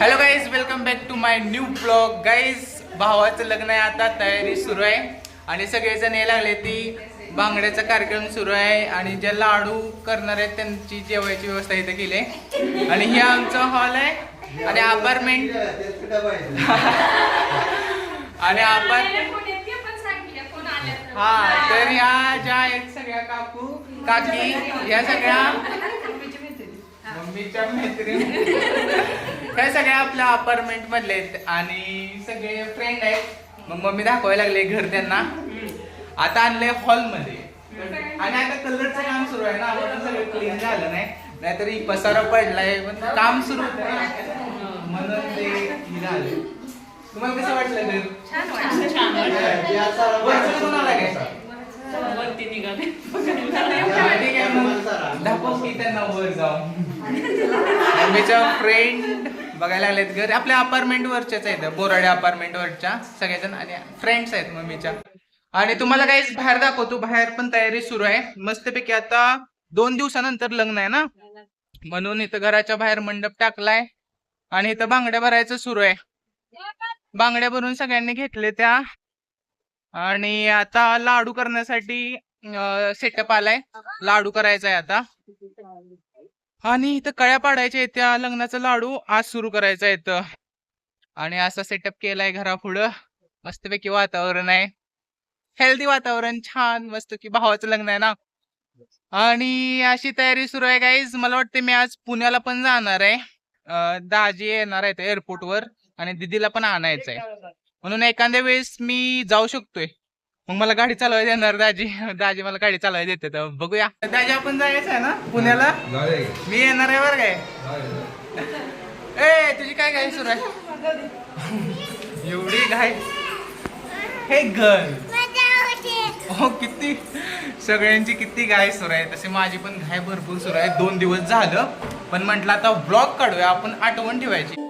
Hello guys welcome back to my new blog guys भावाचं लग्न आहे आता तयारी सुरू आहे. आणि सगळेजण यायला लागले ती बांगड्याचा कार्यक्रम सुरू आहे. आणि जे लाडू करणार आहेत त्यांची जेवायची व्यवस्था इथे केली आहे. आणि हे आमचा हॉल आहे. आणि अपार्टमेंट आणि अपार्ट हा तर ह्या ज्या आहेत सगळ्या काकू काकी ह्या सगळ्या मम्मीच्या मैत्रिणी. ह्या सगळ्या आपल्या अपार्टमेंट मधले आहेत आणि सगळे फ्रेंड आहेत. मग मम्मी दाखवायला लागले घर त्यांना. आता आणलंय हॉलमध्ये. आणि आता कलरचं काम सुरू आहे ना म्हणून सगळं क्लीन झालं नाही. नाहीतर पसारा पडलाय पण काम सुरू म्हणून ते हे झालं. तुम्हाला कसं वाटलं घर? वरचं कोणाला घ्यायचं? दाखव की त्यांना वर जाऊन. फ्रेंड बघायला लागलेत घर. आपल्या अपार्टमेंट वरच्याच आहेत बोराडे अपार्टमेंट वरच्या सगळेजण आणि फ्रेंड्स आहेत मम्मीच्या. आणि तुम्हाला काही बाहेर दाखवतो बाहेर पण तयारी सुरू आहे. मस्तपैकी आता दोन दिवसानंतर लग्न आहे ना? म्हणून इथं घराच्या बाहेर मंडप टाकलाय आणि इथं बांगड्या भरायचं सुरू आहे. बांगड्या भरून सगळ्यांनी घेतले त्या. आणि आता लाडू करण्यासाठी सेटअप आलाय. लाडू करायचा आहे आता. आणि इथं कळ्या पाडायच्या त्या लग्नाचा लाडू आज सुरू करायचा आहे आणि असा सेटअप केलाय घरापुढं. मस्तपैकी वातावरण आहे. हेल्दी वातावरण छान मस्त की भावाचं लग्न आहे ना. आणि अशी तयारी सुरू आहे गाईज मला वाटते मी आज पुण्याला पण जाणार आहे. दाजी येणार आहेत एअरपोर्टवर आणि दिदीला पण आणायचं आहे म्हणून एखाद्या वेळेस मी जाऊ शकतोय. मग मला गाडी चालवायला देणार दाजी. दाजी मला गाडी चालवायला देते तर बघूया. दाजी आपण जायचं आहे ना पुण्याला? मी येणार आहे बरं काय? ए तुझी काय काय सुरू आहे? एवढी घाय हे गर्ल हो किती? सगळ्यांची किती घाय सुरू आहे. तसे माझी पण घाय भरपूर सुरू आहे. दोन दिवस झालं पण म्हटलं आता ब्लॉग काढूया. आपण आठवण ठेवायची.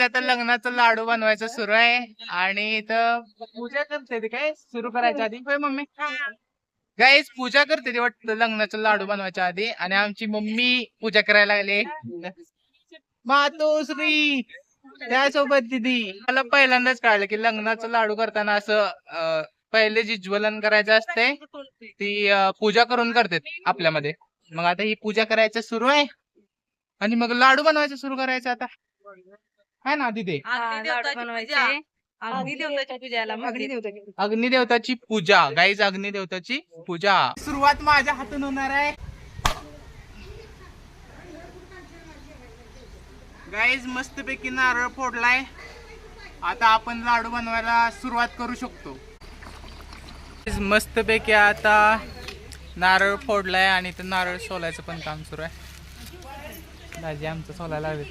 आता लग्नाचा लाडू बनवायचं सुरू आहे. आणि इथं पूजा करते ती काय? सुरू करायच्या आधी. होय मम्मी? गाईस पूजा करते ती वाटतं लग्नाचा लाडू बनवायच्या आधी. आणि आमची मम्मी पूजा करायला लागली. मातोश्री त्यासोबत दिदी. मला पहिल्यांदाच कळलं की लग्नाचं लाडू करताना असं पहिले जी ज्वलन करायचं असते ती पूजा करून करते आपल्यामध्ये. मग आता ही पूजा करायचं सुरू आहे. आणि मग लाडू बनवायचं सुरू करायचं आता. आहे ना तिथे अग्निदेवताची पूजाला अग्निदेवताची पूजा. गाईज अग्निदेवताची पूजा. सुरुवात माझ्या हातून होणार आहे. गाईज मस्तपैकी नारळ फोडलाय. आता आपण लाडू बनवायला सुरुवात करू शकतो. मस्तपैकी आता नारळ फोडलाय आणि इथं नारळ सोलायचं पण काम सुरू आहे. दाजी आमचं सोलायला हवेत.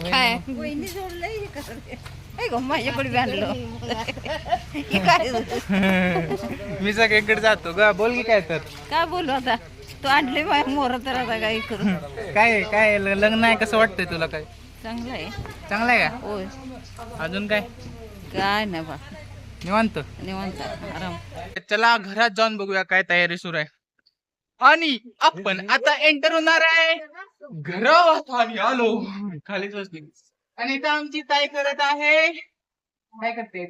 काय ऐ गं, माझ्याकडे बी आणलं हे काय मी सगळीकडे जातो ग बोल की काय तर काय बोलू आता तू आणले माझ्या मोर तर आता काय करू काय काय लग्न आहे कसं वाटतंय तुला काय चांगलं आहे चांगलं आहे होय का अजून काय काय नाही बा निवांत निवांत आराम चला घरात जाऊन बघूया काय तयारी सुरू आहे आणि आपण आता एंटर होणार आहे. घरात आणि आलो. खालीच बसली. आणि इथं आमची ताई करत आहे. काय करते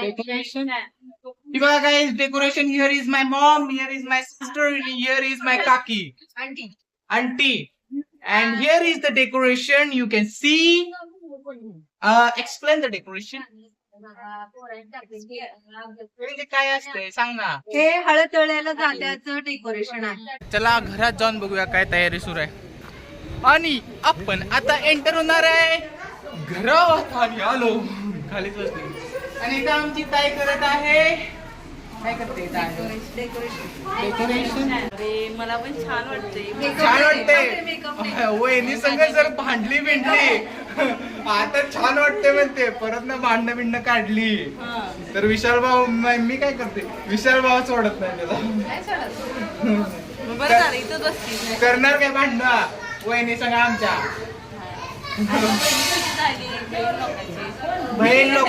डेकोरेशन ही बघा काय decoration here is my mom here is my sister here is my काकी. Auntie and here is the decoration. You can see. Uh explain the decoration. म्हणजे काय असतंय सांग ना. हे हळद तळ्याला जात्याचं डेकोरेशन आहे. चला घरात जाऊन बघूया काय तयारी सुरू आहे. आणि आपण आता एंटर होणार आहे. घरात आणि आलो. खालीच बसली. आणि इथं आमची ताई करत आहे. काय करते डेकोरेशन अरे मला पण छान वाटतंय. छान वाटते वहिनी संग जर भांडली बिंडली आता छान वाटते म्हणते परत ना भांडणं बिंडणं काढली. तर विशाल भाऊ म- काय करते? विशाल भाऊ सोडत नाही त्याला. करणार काय भांडणं? वहिनी सांगा आमच्या. बहीण लोक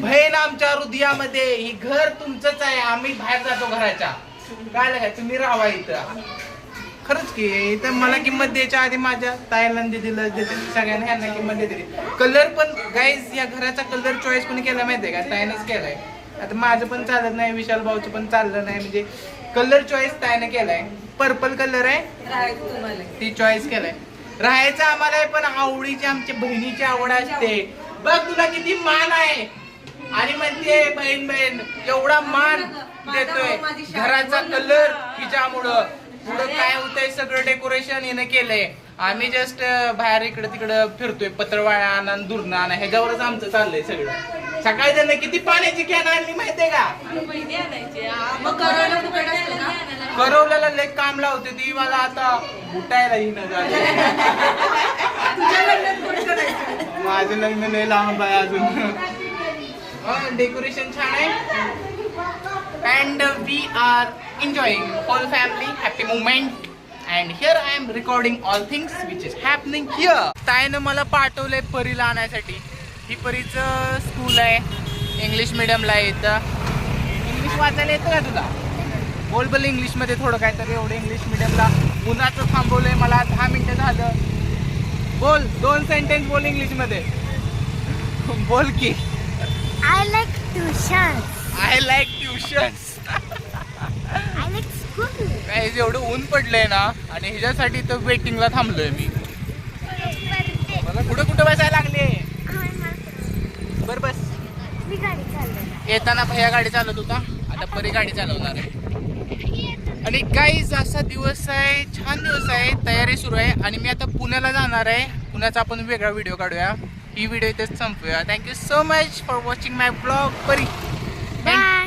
बहीण आमच्या हृदयामध्ये ही घर तुमचंच आहे. आम्ही बाहेर जातो घराच्या. काय काय? तुम्ही राहा इथं. खरंच की इथं मला किंमत द्यायच्या आधी माझ्या ताईला देते सगळ्यांना ह्यांना किंमत देते कलर पण गाईज या घराचा कलर चॉईस कोणी केला माहितीये का? ताईनच केलाय. आता माझं पण चालत नाही विशाल भाऊचं पण चाललं नाही म्हणजे कलर चॉईस ताईने केलाय. पर्पल कलर आहे. ती चॉईस केलाय. राहायचं आम्हाला आहे, पण आवडीची आमच्या बहिणीची आवड असते. बघ तुला किती मान आहे. आणि म्हणते बहीण बहीण एवढा मान देतोय. घराचा कलर हिच्यामुळं. पुढं काय होतंय सगळं डेकोरेशन हिनं केलंय. आम्ही जस्ट बाहेर इकडे तिकडं फिरतोय पत्रवाळा आणा दुरणा आणा ह्याच्यावरच आमचं चाललंय सगळं. सकाळी त्यांना किती पाण्याची कॅन आणली माहितीये का? करवल्याला लय काम लावते ती मला आता उठायला येईन माझं लग्न लय लांब आहे अजून. डेकोरेशन छान आहे. And we are enjoying whole family happy moment and here I am recording all things which is happening here ताईनं मला पाठवलंय परीला आणायसाठी. ही परीचं स्कूल आहे. इंग्लिश मिडियमला आहे इथं. इंग्लिश वाचायला येतं का तुला? बोल बोल इंग्लिशमध्ये थोडं काय तर एवढं इंग्लिश मिडियमला उन्हाचं थांबवलंय मला. दहा मिनिटं झालं. बोल दोन सेंटेन्स बोल इंग्लिशमध्ये बोल की. I like tuitions. I like tuitions. काय एवढं ऊन पडलंय ना आणि ह्याच्यासाठी तर वेटिंगला थांबलोय मी. मला कुठं कुठं बसायला लागले? बर बस. मी गाडी चालवणार येताना भैया गाडी चालवत होता. आता परी गाडी चालवणार आहे. आणि काहीच असा दिवस आहे छान दिवस आहे. तयारी सुरू आहे. आणि मी आता पुण्याला जाणार आहे. पुण्याचा आपण वेगळा व्हिडिओ काढूया. ही व्हिडिओ इथेच संपूया. Thank you so much for watching my blog Pari. Bye